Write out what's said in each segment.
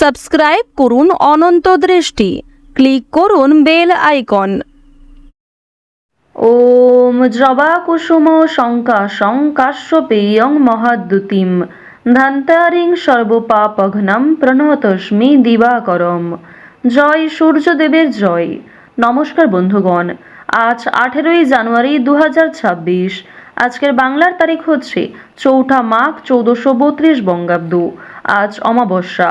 Subscribe করুন অনন্ত দৃষ্টি। Click করুন বেল আইকন। ওম জবা কুসুম শঙ্কা শঙ্কাশ্যপেয়ং মহাদ্যুতিম। ধান্তারিং সর্বপাপঘ্নম প্রণতস্মি দিবাকরম। জয় সূর্যদেবের জয়। নমস্কার বন্ধুগণ, আজ আঠেরোই জানুয়ারি দু হাজার ছাব্বিশ। আজকের বাংলার তারিখ হচ্ছে চৌঠা মাঘ চৌদ্দশো বত্রিশ বঙ্গাব্দ। আজ অমাবস্যা।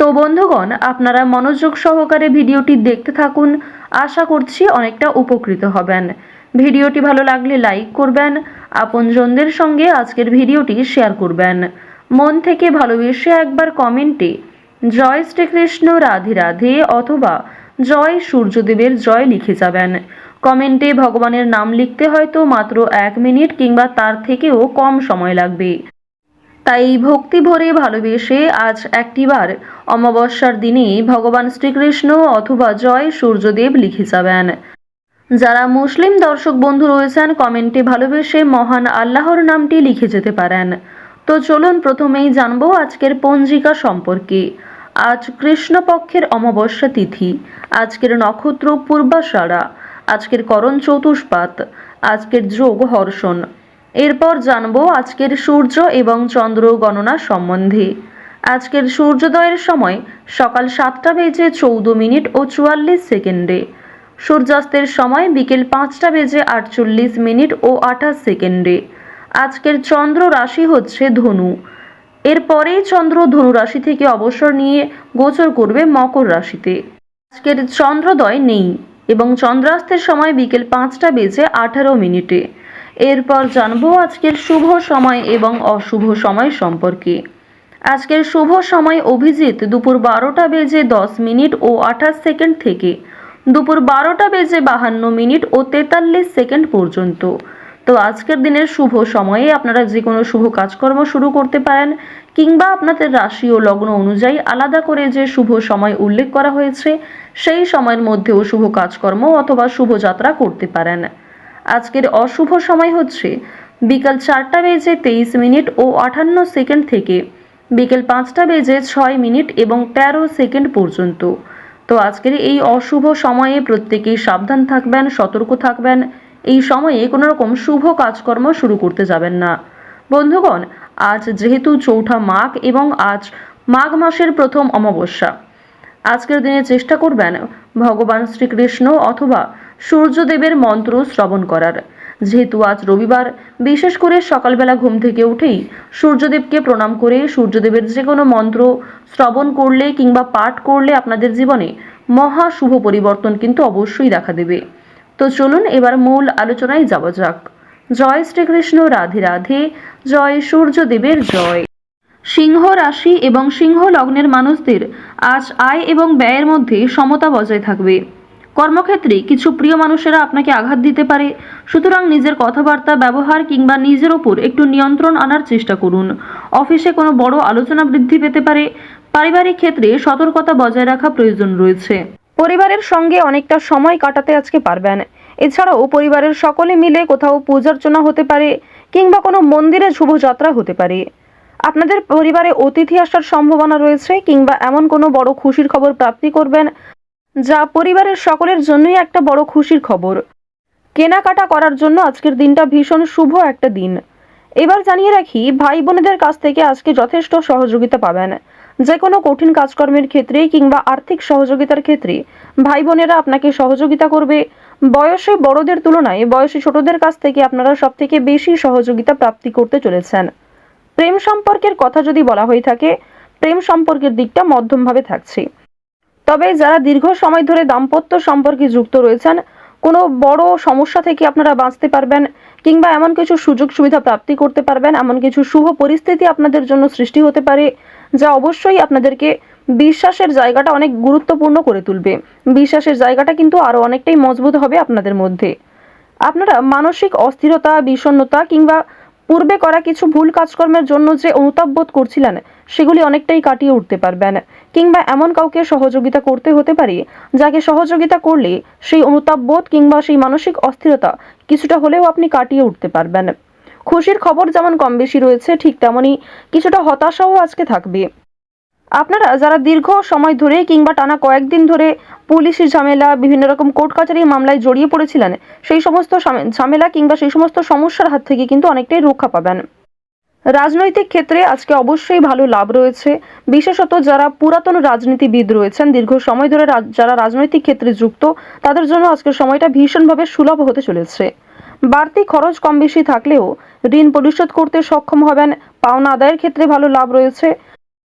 তো বন্ধুগণ, আপনারা মনোযোগ সহকারে ভিডিওটি দেখতে থাকুন। আশা করছি অনেকটা উপকৃত হবেন। ভিডিওটি ভালো লাগলে লাইক করবেন, আপনজনদের সঙ্গে আজকের ভিডিওটি শেয়ার করবেন। মন থেকে ভালোবেসে একবার কমেন্টে, জয় শ্রীকৃষ্ণ, রাধে রাধে অথবা, জয় সূর্যদেবের জয় লিখে যাবেন। কমেন্টে ভগবানের নাম লিখতে হয়তো মাত্র এক মিনিট কিংবা তার থেকেও কম সময় লাগবে। তাই ভক্তি ভরে ভালোবেসে আজ একটিবার অমাবস্যার দিনে ভগবান শ্রীকৃষ্ণ অথবা জয় সূর্যদেব লিখে যাবেন। যারা মুসলিম দর্শক বন্ধু রয়েছেন, কমেন্টে ভালোবেসে মহান আল্লাহর নামটি লিখে যেতে পারেন। তো চলুন প্রথমেই জানব আজকের পঞ্জিকা সম্পর্কে। আজ কৃষ্ণপক্ষের অমাবস্যা তিথি, আজকের নক্ষত্র পূর্বাষাঢ়া আজকের করণ চতুষ্পাত, আজকের যোগ হর্ষণ। এরপর জানব আজকের সূর্য এবং চন্দ্র গণনা সম্বন্ধে। আজকের সূর্যোদয়ের সময় সকাল সাতটা বেজে চৌদ্দ মিনিট ও চুয়াল্লিশ সেকেন্ডে। সূর্যাস্তের সময় বিকেল পাঁচটা বেজে আটচল্লিশ মিনিট ও আঠাশ সেকেন্ডে। আজকের চন্দ্র রাশি হচ্ছে ধনু। এরপরেই চন্দ্র ধনু রাশি থেকে অবসর নিয়ে গোচর করবে মকর রাশিতে। আজকের চন্দ্রোদয় নেই এবং চন্দ্রাস্তের সময় বিকেল পাঁচটা বেজে আঠারো মিনিটে। এরপর জানব আজকের শুভ সময় এবং অশুভ সময় সম্পর্কে। আজকের শুভ সময় অভিজিৎ দুপুর বারোটা বেজে দশ মিনিট ও আঠাশ সেকেন্ড থেকে। দুপুর বারোটা বেজে বাহান্ন মিনিট ও তেতাল্লিশ সেকেন্ড পর্যন্ত। তো আজকের দিনের শুভ সময়ে আপনারা যে কোনো শুভ কাজকর্ম শুরু করতে পারেন কিংবা আপনাদের রাশি ও লগ্ন অনুযায়ী আলাদা করে যে শুভ সময় উল্লেখ করা হয়েছে, সেই সময়ের মধ্যেও শুভ কাজকর্ম অথবা শুভযাত্রা করতে পারেন। আজকের অশুভ সময় হচ্ছে বিকাল চারটা বেজে তেইশ মিনিট ও আটান্ন সেকেন্ড থেকে বিকেল পাঁচটা বেজে ছয় মিনিট এবং তেরো সেকেন্ড পর্যন্ত। তো আজকের এই অশুভ সময়ে প্রত্যেকেই সাবধান থাকবেন, সতর্ক থাকবেন। এই সময়ে কোনো রকম শুভ কাজকর্ম শুরু করতে যাবেন না। বন্ধুগণ, আজ যেহেতু চৌঠা মাঘ এবং আজ মাঘ মাসের প্রথম অমাবস্যা, আজকের দিনে চেষ্টা করবেন ভগবান শ্রীকৃষ্ণ অথবা সূর্যদেবের মন্ত্র শ্রবণ করার। যেহেতু আজ রবিবার, বিশেষ করে সকালবেলা ঘুম থেকে উঠেই সূর্যদেবকে প্রণাম করে সূর্যদেবের যে কোনো মন্ত্র শ্রবণ করলে কিংবা পাঠ করলে আপনাদের জীবনে মহা শুভ পরিবর্তন কিন্তু অবশ্যই দেখা দেবে। তো চলুন এবার মূল আলোচনায় যাওয়া যাক। জয় শ্রীকৃষ্ণ, রাধে রাধে, জয় সূর্যদেবের জয়। সিংহ রাশি এবং সিংহ লগ্নের মানুষদের আজ আয় এবং ব্যয়ের মধ্যে সমতা বজায় থাকবে। কর্মক্ষেত্রে কিছু প্রিয় মানুষেরা আপনাকে আঘাত দিতে পারে। সুতরাং নিজের কথাবার্তা, ব্যবহার কিংবা নিজের ওপর একটু নিয়ন্ত্রণ আনার চেষ্টা করুন। অফিসে কোনো বড় আলোচনা বৃদ্ধি পেতে পারে। পারিবারিক ক্ষেত্রে সতর্কতা বজায় রাখা প্রয়োজন রয়েছে। পরিবারের সঙ্গে অনেকটা সময় কাটাতে আজকে পারবেন। এছাড়াও পরিবারের সকলে মিলে কোথাও পূজার্চনা হতে পারে কিংবা কোনো মন্দিরে শুভযাত্রা হতে পারে। আপনাদের পরিবারে অতিথি আসার সম্ভাবনা রয়েছে কিংবা এমন কোনো বড় খুশির খবর প্রাপ্তি করবেন? যা পরিবারের সকলের জন্যই একটা বড় খুশির খবর। কেনাকাটা করার জন্য আজকের দিনটা ভীষণ শুভ একটা দিন। এবার জানিয়ে রাখি ভাই বোনেদের কাছ থেকে আজকে যথেষ্ট সহযোগিতা পাবেন। যে কোনো কঠিন কাজকর্মের ক্ষেত্রে কিংবা আর্থিক সহযোগিতার ক্ষেত্রে ভাই বোনেরা আপনাকে সহযোগিতা করবে। বয়সে বড়দের তুলনায় বয়সী ছোটদের কাছ থেকে আপনারা সব থেকে বেশি সহযোগিতা প্রাপ্তি করতে চলেছেন। প্রেম সম্পর্কের কথা যদি বলা হয়ে থাকে, প্রেম সম্পর্কের দিকটা মধ্যমভাবে থাকছে। তবে যারা দীর্ঘ সময় ধরে দাম্পত্য সম্পর্কে যুক্ত রয়েছেন, কোনো বড় সমস্যা থেকে আপনারা বাঁচতে পারবেন কিংবা এমন কিছু সুযোগ সুবিধা প্রাপ্তি করতে পারবেন, এমন কিছু শুভ পরিস্থিতি আপনাদের জন্য সৃষ্টি হতে পারে, যা অবশ্যই আপনাদেরকে বিশ্বাসের জায়গাটা অনেক গুরুত্বপূর্ণ করে তুলবে। বিশ্বাসের জায়গাটা কিন্তু আরও অনেকটাই মজবুত হবে আপনাদের মধ্যে। আপনারা মানসিক অস্থিরতা, বিষণ্ণতা কিংবা পূর্বে করা কিছু ভুল কাজকর্মের জন্য যে অনুতাপ বোধ করছিলেন সেগুলি অনেকটাই কাটিয়ে উঠতে পারবেন কিংবা এমন কাউকে সহযোগিতা করতে হতে পারে, যাকে সহযোগিতা করলে সেই অনুতাপ বোধ কিংবা সেই মানসিক অস্থিরতা কিছুটা হলেও আপনি কাটিয়ে উঠতে পারবেন। খুশির খবর যেমন কম বেশি রয়েছে, ঠিক তেমনই কিছুটা হতাশাও আজকে থাকবে। আপনারা যারা দীর্ঘ সময় ধরে কিংবা টানা কয়েকদিন ধরে পুলিশি ঝামেলা, বিভিন্ন রকম কোর্ট কাচারির মামলায় জড়িয়ে পড়েছিলেন, সেই সমস্ত ঝামেলা কিংবা সেই সমস্ত সমস্যার হাত থেকে কিন্তু অনেকটাই রক্ষা পাবেন। রাজনৈতিক ক্ষেত্রে আজকে অবশ্যই ভালো লাভ রয়েছে। বিশেষত যারা পুরাতন রাজনীতিবিদ রয়েছেন, দীর্ঘ সময় ধরে যারা রাজনৈতিক ক্ষেত্রে যুক্ত, তাদের জন্য আজকে সময়টা ভীষণভাবে সুলভ হতে চলেছে। বাড়তি খরচ কম বেশি থাকলেও ঋণ পরিশোধ করতে সক্ষম হবেন। পাওনা আদায়ের ক্ষেত্রে ভালো লাভ রয়েছে।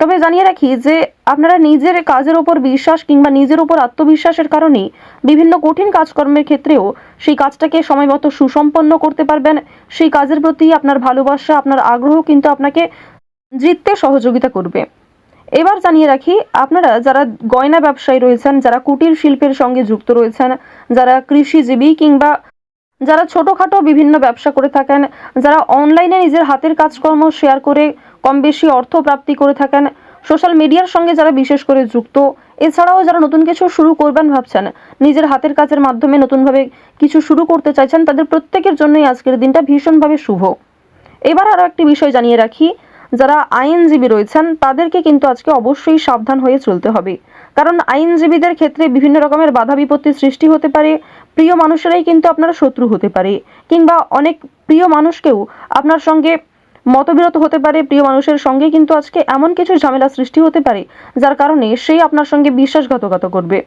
তবে জানিয়ে রাখি যে আপনারা নিজের কাজের ওপর বিশ্বাস কিংবা নিজের উপর আত্মবিশ্বাসের কারণে বিভিন্ন কঠিন কাজকর্মের ক্ষেত্রেও সেই কাজটাকে সময়মতো সুসম্পন্ন করতে পারবেন। সেই কাজের প্রতি আপনার ভালোবাসা, আপনার আগ্রহ কিন্তু আপনাকে জিততে সহযোগিতা করবে। এবার জানিয়ে রাখি, আপনারা যারা গয়না ব্যবসায়ী রয়েছেন, যারা কুটির শিল্পের সঙ্গে যুক্ত রয়েছেন, যারা কৃষিজীবী কিংবা যারা ছোটোখাটো বিভিন্ন ব্যবসা করে থাকেন, যারা অনলাইনে নিজের হাতের কাজকর্ম শেয়ার করে কম বেশি অর্থ প্রাপ্তি করে থাকেন। সোশ্যাল মিডিয়ার সঙ্গে যারা বিশেষ করে যুক্ত, এছাড়াও যারা নতুন কিছু শুরু করবেন ভাবছেন, নিজের হাতের কাজের মাধ্যমে নতুনভাবে কিছু শুরু করতে চাইছেন, তাদের প্রত্যেকের জন্যই আজকের দিনটা ভীষণভাবে শুভ। এবার আরও একটি বিষয় জানিয়ে রাখি, যারা আইনজীবী রয়েছেন, তাদেরকে কিন্তু আজকে অবশ্যই সাবধান হয়ে চলতে হবে। কারণ আইনজীবীদের ক্ষেত্রে বিভিন্ন রকমের বাধা বিপত্তি সৃষ্টি হতে পারে, প্রিয় মানুষেরাই কিন্তু আপনার শত্রু হতে পারে, কিংবা অনেক প্রিয় মানুষকেও আপনার সঙ্গে মতবিরত হতে পারে প্রিয় মানুষের সঙ্গে, কিন্তু আজকে এমন কিছু ঝামেলা সৃষ্টি হতে পারে যার কারণে সেই আপনার সঙ্গে বিশ্বাসঘাতকতা করবে।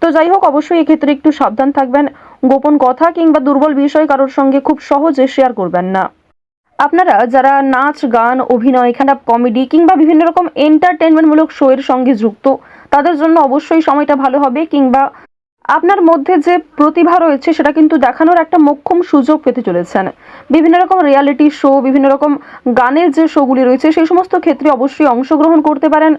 তো যাই হোক, অবশ্যই এক্ষেত্রে একটু সাবধান থাকবেন। গোপন কথা কিংবা দুর্বল বিষয় কারোর সঙ্গে খুব সহজে শেয়ার করবেন না। আপনারা যারা নাচ, গান, অভিনয় এখানে কমেডি কিংবা বিভিন্ন রকম এন্টারটেনমেন্টমূলক শো এর সঙ্গে যুক্ত, তাদের জন্য অবশ্যই সময়টা ভালো হবে কিংবা আপনার মধ্যে যে প্রতিভা রয়েছে, সেটা কিন্তু দেখানোর একটা মোক্ষম সুযোগ পেতে চলেছেন। বিভিন্ন রকম রিয়ালিটি শো বিভিন্ন রকম গানের যে শোগুলি রয়েছে, সেই সমস্ত ক্ষেত্রে অবশ্যই অংশগ্রহণ করতে পারেন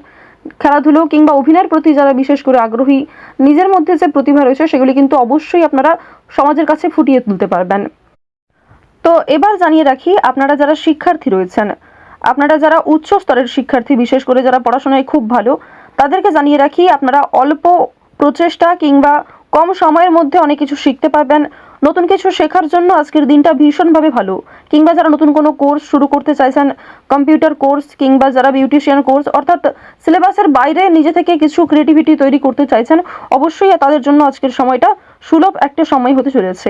খেলাধুলো কিংবা অভিনয়ের প্রতি যারা বিশেষ করে আগ্রহী, নিজের মধ্যে যে প্রতিভা রয়েছে, সেগুলি কিন্তু অবশ্যই আপনারা সমাজের কাছে ফুটিয়ে তুলতে পারবেন। তো এবার জানিয়ে রাখি, আপনারা যারা শিক্ষার্থী রয়েছেন, আপনারা যারা উচ্চ স্তরের শিক্ষার্থী, বিশেষ করে যারা পড়াশোনায় খুব ভালো, তাদেরকে জানিয়ে রাখি, আপনারা অল্প প্রচেষ্টা কিংবা কম সময়ের মধ্যে অনেক কিছু শিখতে পারবেন। নতুন কিছু শেখার জন্য আজকের দিনটা ভীষণভাবে ভালো। কিংবা যারা নতুন কোনো কোর্স শুরু করতে চাইছেন, কম্পিউটার কোর্স কিংবা যারা বিউটিশিয়ান কোর্স, অর্থাৎ সিলেবাসের বাইরে নিজে থেকে কিছু ক্রিয়েটিভিটি তৈরি করতে চাইছেন, অবশ্যই তাদের জন্য আজকের সময়টা সুলভ একটা সময় হতে চলেছে।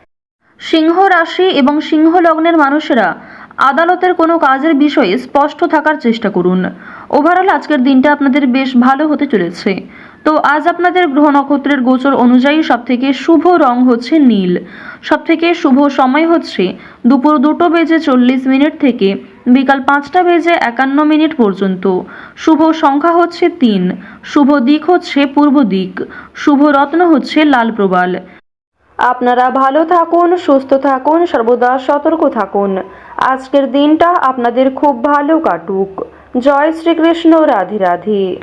সিংহ রাশি এবং সিংহ লগ্নের মানুষেরা আদালতের কোনো কাজের বিষয়ে স্পষ্ট থাকার চেষ্টা করুন। ওভারঅল আজকের দিনটা আপনাদের বেশ ভালো হতে চলেছে। তো আজ আপনাদের গ্রহ নক্ষত্রের গোচর অনুযায়ী সবথেকে শুভ রং হচ্ছে নীল। সবথেকে শুভ সময় হচ্ছে দুপুর দুটো বেজে চল্লিশ মিনিট থেকে বিকাল পাঁচটা বেজে একান্ন মিনিট পর্যন্ত। শুভ সংখ্যা হচ্ছে তিন। শুভ দিক হচ্ছে পূর্ব দিক। শুভ রত্ন হচ্ছে লাল প্রবাল। আপনারা ভালো থাকুন, সুস্থ থাকুন, সর্বদা সতর্ক থাকুন। আজকের দিনটা আপনাদের খুব ভালো কাটুক। জয় শ্রীকৃষ্ণ, রাধে রাধে।